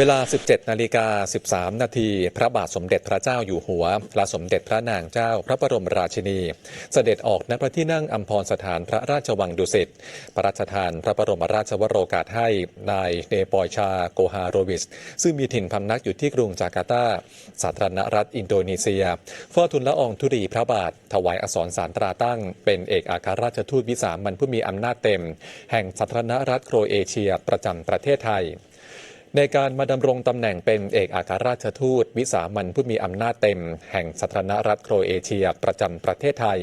เวลา 17 นาฬิกา 13 นาที พระบาทสมเด็จพระเจ้าอยู่หัว และสมเด็จพระนางเจ้าพระบรมราชินี เสด็จออกณพระที่นั่งอัมพรสถานพระราชวังดุสิต พระราชทานพระบรมราชวโรกาสให้นายเนปอยชาโกฮาโรวิส ซึ่งมีถิ่นพำนักอยู่ที่กรุงจาการ์ตา สาธารณรัฐอินโดนีเซียเฝ้าทูลละอองธุรีพระบาท ถวายอักษรสารตราตั้ง เป็นเอกอัครราชทูตวิสามันผู้มีอำนาจเต็ม แห่งสาธารณรัฐโครเอเชียประจำประเทศไทย ในการมาดำรงตำแหน่งเป็นเอกอัครราชทูต วิสามันผู้มีอำนาจเต็ม แห่งสาธารณรัฐโครเอเชียประจำประเทศไทย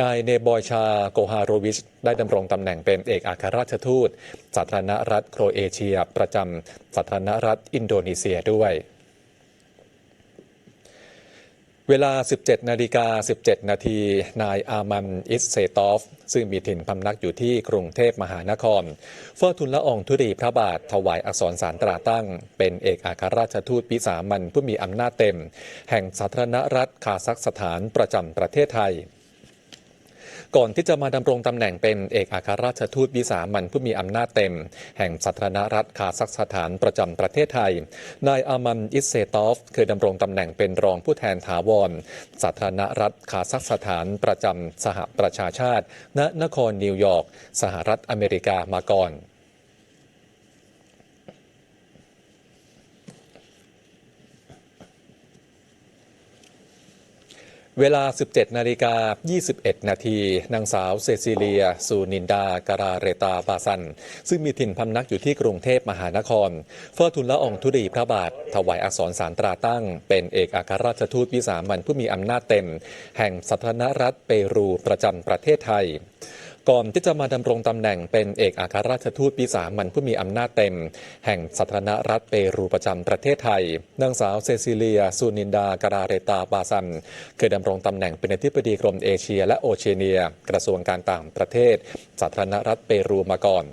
นายเนบอยชาโกฮาโรวิช ได้ดำรงตำแหน่งเป็นเอกอัครราชทูต สาธารณรัฐโครเอเชีย ประจำสาธารณรัฐอินโดนีเซียด้วย เวลา 17 นาฬิกา 17 นาที นายอามันอิสเซตอฟ ซึ่งมีถิ่นพำนักอยู่ที่กรุงเทพมหานคร เฝ้าทุนละอองธุรีพระบาท ถวายอักษรสารตราตั้ง เป็นเอกอัครราชทูตปิสามันผู้มีอำนาจเต็ม แห่งสาธารณรัฐคาซัคสถานประจำประเทศไทย ก่อนที่จะมาดำรงตำแหน่งเป็นเอกอัครราชทูตวิสามันผู้มีอำนาจเต็ม แห่งสาธารณรัฐคาซัคสถานประจำประเทศไทย นายอามันอิสเซตอฟเคยดำรงตำแหน่งเป็นรองผู้แทนถาวรสาธารณรัฐคาซัคสถานประจำสหประชาชาติ ณนครนิวยอร์กสหรัฐอเมริกามาก่อน เวลา 17 นาฬิกา 21 นาที นางสาวเซซิเลียซูนินดาการาเรตาบาซัน ซึ่งมีถิ่นพำนักอยู่ที่กรุงเทพมหานคร เฝ้าทุนละอองธุรีพระบาท ถวายอักษรสารตราตั้ง เป็นเอกอัครราชทูตวิสามันผู้มีอำนาจเต็ม แห่งสาธารณรัฐเปรูประจำประเทศไทย ก่อนที่จะมาดำรงตำแหน่งเป็นเอกอัครราชทูตปีสามันผู้มีอำนาจเต็ม แห่งสาธารณรัฐเปรูประจำประเทศไทยนางสาวเซซิเลีย ซูนินดาการาเรตาบาซันเคยดำรงตำแหน่งเป็นอธิบดีกรมเอเชียและโอเชียเนีย กระทรวงการต่างประเทศ สาธารณรัฐเปรูมาก่อน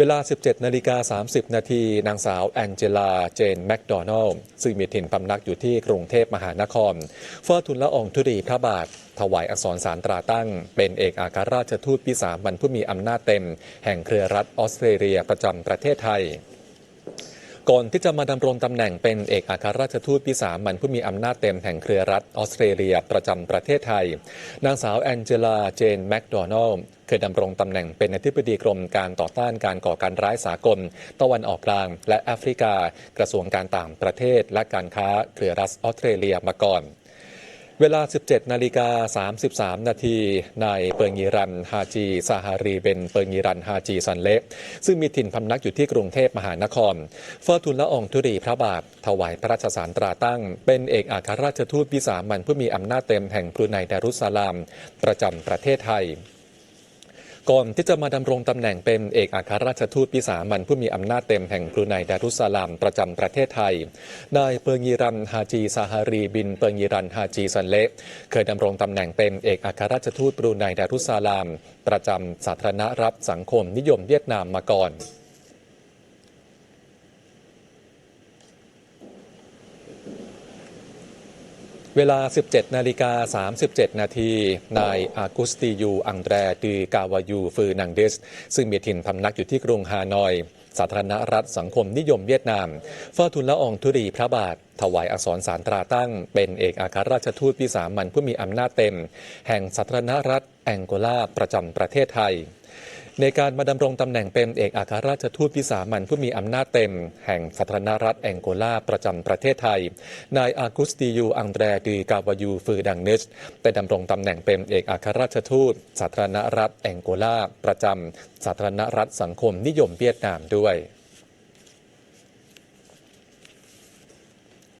เวลา 17 นาฬิกา 30 นาที นางสาวแองเจลา เจน แมคโดนัลล์ซึ่งมีถิ่นพำนักอยู่ที่กรุงเทพมหานครเฝ้าทุนละอองธุรีพระบาท ถวายอักษรสารตราตั้ง เป็นเอกอัครราชทูตพิสามันผู้มีอำนาจเต็ม แห่งเครือรัฐออสเตรเลียประจำประเทศไทย ก่อนที่จะมาดำรงตำแหน่งเป็นเอกอัครราชทูตพิสามันผู้มีอำนาจเต็มแห่งเครือรัฐออสเตรเลียประจำประเทศไทย นางสาวแองเจลาเจนแมคโดนัลเคยดำรงตำแหน่งเป็นอธิบดีกรมการต่อต้านการก่อการร้ายสากล ตะวันออกกลางและแอฟริกา กระทรวงการต่างประเทศและการค้าเครือรัฐออสเตรเลียมาก่อน เวลา 17 นาฬิกา 33 นาทีนายเปิงยีรัน ฮาจีซาฮารี เป็นเปิงยีรัน ฮาจีซันเละซึ่งมีถิ่นพำนักอยู่ที่กรุงเทพมหานครเฝ้าทุนละอองธุรีพระบาท ถวายพระราชสารตราตั้ง เป็นเอกอัครราชทูตวิสามันผู้มีอำนาจเต็มแห่งพรูไนดารุสสลาม ประจำประเทศไทย ก่อนที่จะมาดำรงตำแหน่งเป็นเอกอัครราชทูตวิสามันผู้มีอำนาจเต็มแห่งกรุไนดารุสลามประจำประเทศไทย นายเปิงยีรันฮาจีซาฮารีบินเปิงยีรันฮาจีซันเละเคยดำรงตำแหน่งเป็นเอกอัครราชทูตกรุไนดารุสสลาม ประจำสาธารณรัฐสังคมนิยมเวียดนามมาก่อน เวลา 17 นาฬิกา 37 นาที นายอากุสติยูอังแดรดือกาวายูฟือนังเดส ซึ่งมีถิ่นพำนักอยู่ที่กรุงฮานอย สาธารณรัฐสังคมนิยมเวียดนามเฝ้าทุนละอองธุรีพระบาท ถวายอักษรสารตราตั้ง เป็นเอกอัครราชทูตวิสามันผู้มีอำนาจเต็ม แห่งสาธารณรัฐแองโกลาประจำประเทศไทย ในการมาดำรงตำแหน่งเป็นเอกอัครราชทูตวิสามันผู้มีอำนาจเต็ม แห่งสาธารณรัฐแองโกลาประจำประเทศไทย นายอากุสติยูอังแดรดีกาวายูฟือดังเนชได้ดำรงตำแหน่งเป็นเอกอัครราชทูตสาธารณรัฐแองโกลาประจำสาธารณรัฐสังคมนิยมเวียดนามด้วย